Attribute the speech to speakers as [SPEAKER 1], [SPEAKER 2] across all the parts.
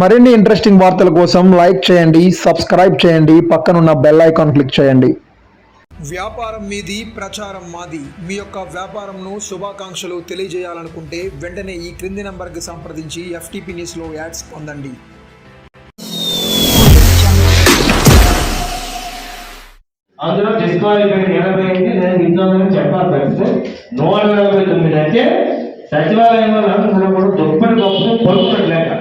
[SPEAKER 1] మరిన్ని ఇంట్రెస్టింగ్ వార్తల కోసం లైక్ చేయండి సబ్స్క్రైబ్ చేయండి పక్కనున్న బెల్ ఐకాన్ క్లిక్ చేయండి.
[SPEAKER 2] వ్యాపారం మీది ప్రచారం మాది. మీ యొక్క వ్యాపారంను శుభాకాంక్షలు తెలియజేయాలనుకుంటే వెంటనే ఈ క్రింది నంబర్కి సంప్రదించి ఎఫ్టీపీ న్యూస్లో యాడ్స్ పొందండి.
[SPEAKER 3] అందులో డిస్క్వాలిఫైడ్ ఎనభై అయింది నేను ఇంట్లో చెప్పాలి నూట నలభై తొమ్మిది అంటే సచివాలయంలో అందరూ కూడా దుప్పటి గొప్ప పడుకున్నట్టు లేక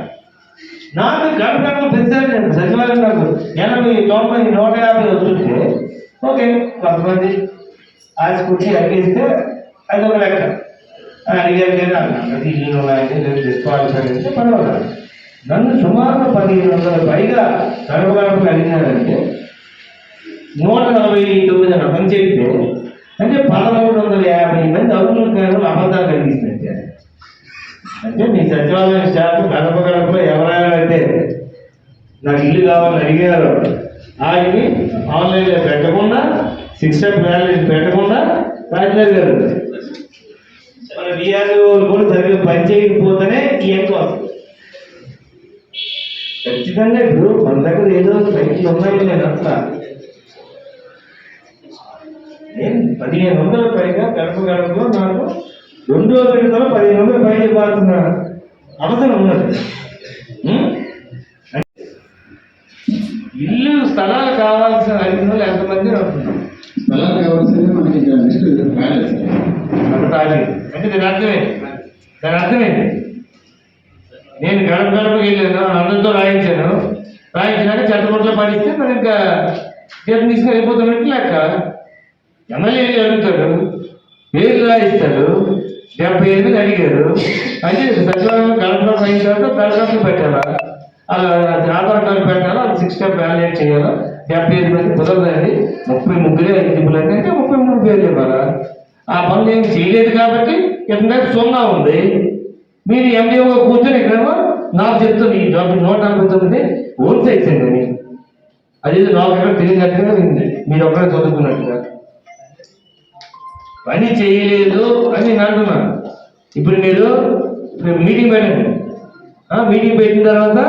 [SPEAKER 3] నాకు గడప నేను సచివాలయం నాకు ఎనభై తొంభై నూట యాభై వస్తుంటే ఓకే కొంతమంది ఆశకుట్టి అడిగిస్తే అది ఒక లెక్క. ఆ, అడిగారు కానీ అన్నది ఇల్లు ఉన్నాయండి లేదు డిస్క్వాలిఫైడ్ అంటే పర్వాలేదు. నన్ను సుమారు పదిహేను వందల పైగా గడప అడిగినారంటే నూట నలభై తొమ్మిది అని పని చెప్తే అంటే పదమూడు వందల యాభై మంది అవును గారు అబద్ధాలు కలిగిస్తున్నట్టే అంటే మీ సచివాలయం స్టాఫ్ గడప గడపలో ఎవరైనా అంటే నాకు ఇల్లు కావాలని అడిగారు ఆయన్ని ఆన్లైన్లో పెట్టకుండా సిక్స్ స్టెప్ పెట్టకుండా రాజధాని గారు మన విఆర్ఓ కూడా సరిగ్గా పని చేయకపోతేనే ఈ ఎక్కువ వస్తుంది. ఖచ్చితంగా ఇప్పుడు మన దగ్గర ఏదో సైట్లు ఉన్నాయి నేను అట్లా నేను పదిహేను వందల పైగా గడప గడపలో నాకు రెండో వందల పదిహేను వందల పైన ఇవ్వాల్సిన అవసరం ఉన్నది. కావాల్సిన అడిగిన ఎంతమంది అంటున్నారు
[SPEAKER 4] స్థలాలు కావాల్సింది మనకి రాలేదు
[SPEAKER 3] అంటే దీని అర్థమేంటి దాని అర్థమేంటి నేను గడప గడపకి వెళ్ళాను అందరితో రాయించాను. రాయించినాక చెత్తపొట్లో పడిస్తే మరి ఇంకా జీతం తీసుకుని వెళ్ళిపోతున్నట్టు లెక్క. ఎమ్మెల్యే అడుగుతాడు? పేరు రాయిస్తాడు. డెబ్బై ఎనిమిది అడిగారు. అంటే సచివాలయం గడపలో అయిన తర్వాత దరఖాస్తు పెట్టాలా? అలా ఆధార్ కార్డు పెట్టాలా? అది సిక్స్ స్టెప్ వ్యాలిడేట్ చేయాలా? డెబ్బై ఐదు మంది కుదరదండి. ముప్పై ముగ్గురే ఎలిజిబుల్ అంటే ముప్పై మూడు పేర్లు ఇవ్వాలా? ఆ పనులు ఏం చేయలేదు కాబట్టి ఇక్కడ సున్నా ఉంది. మీరు ఎండిఓగా కూర్చొని ఇక్కడేమో నాకు చెప్తుంది ఈ జాబ్ నూట నలభై తొమ్మిది ఓన్ సైట్స్ అది. నాకు ఎక్కడ తెలియనట్టుగా ఉంది. మీరు ఒక్కడే చదువుకున్నట్టుగా. పని చేయలేదు అని నేను అంటున్నాను. ఇప్పుడు మీరు మీటింగ్ పెట్టండి. మీటింగ్ పెట్టిన తర్వాత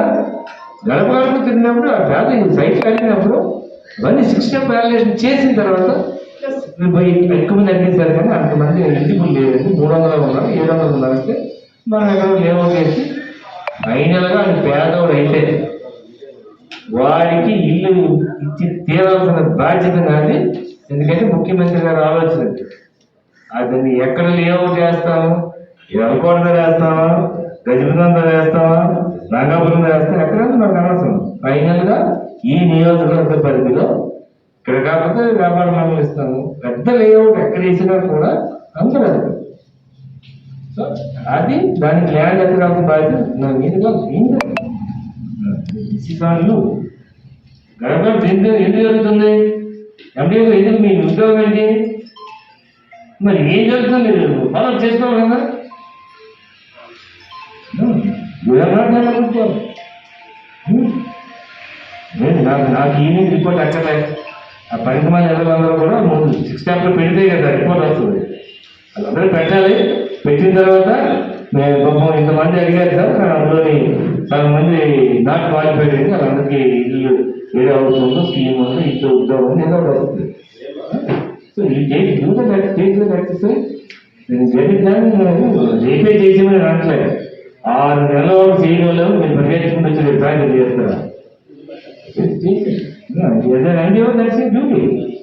[SPEAKER 3] గడప గడప తిరిగినప్పుడు ఆ పేద సైట్ కలిగినప్పుడు ఇవన్నీ సిక్స్ స్టెప్ వాల్యుయేషన్ చేసిన తర్వాత పోయి ఎక్కువ మంది అడిగించారు కానీ అంతమంది ఎలిజిబుల్ లేదండి. మూడు వందలు ఉన్నారు ఏడు వందలు ఉన్నారంటే మనం ఎక్కడ లేవో చేసి ఫైనల్గా అది పేదవాడు అయితే వాడికి ఇల్లు ఇచ్చి తీరాల్సిన బాధ్యత నాది. ఎందుకంటే ముఖ్యమంత్రి గారు ఆలోచన అది. అతన్ని ఎక్కడ లేఅవుట్ చేస్తాము ఎలకోట వేస్తామా? గజపతిలో వేస్తామా? రంగాపురం వేస్తాం ఎక్కడ? లేఅవుట్ కూడా అందరూ అది సో అది దానికి ల్యాండ్ ఎత్తడానికి బాధ్యత? నా మీదుగా సార్లు గడప ఎందుకు ఎందుకు జరుగుతుంది. ఎండి ఎందుకు మీ ఉద్యోగం ఏంటి? మరి ఏం జరుగుతుంది మీరు? ఫాలో చేసుకోవాలి కదా. నేను hmm? నాకు నాకు ఈవినింగ్ రిపోర్ట్ అక్కర్లేదు. ఆ పనికి మంది అందరూ కూడా ముందు సిక్స్ స్టాప్లో పెడితే కదా రిపోర్ట్ వస్తుంది వాళ్ళందరూ పెట్టాలి. పెట్టిన తర్వాత మేము పాపం ఇంతమంది అడిగారు సార్ కానీ అందులోని చాలా మంది నాట్ క్వాలిఫైడ్ అయింది వాళ్ళందరికీ ఇల్లు ఏదో అవుతుందో స్కీమ్ ఉంది ఇంట్లో ఉద్యోగం ఉంది, ఏదో వస్తుంది. సో ఈ చేసి డూ చేసిన ఎక్సర్సైజ్ నేను జరిగిన రేపే చేసేమని అనట్లేదు ఆరు నెలల వరకు చేయడం లేదు మీరు పరిగెత్తుకుంటూ వచ్చి రేపు సాయంత్రం చేస్తారా డ్యూటీ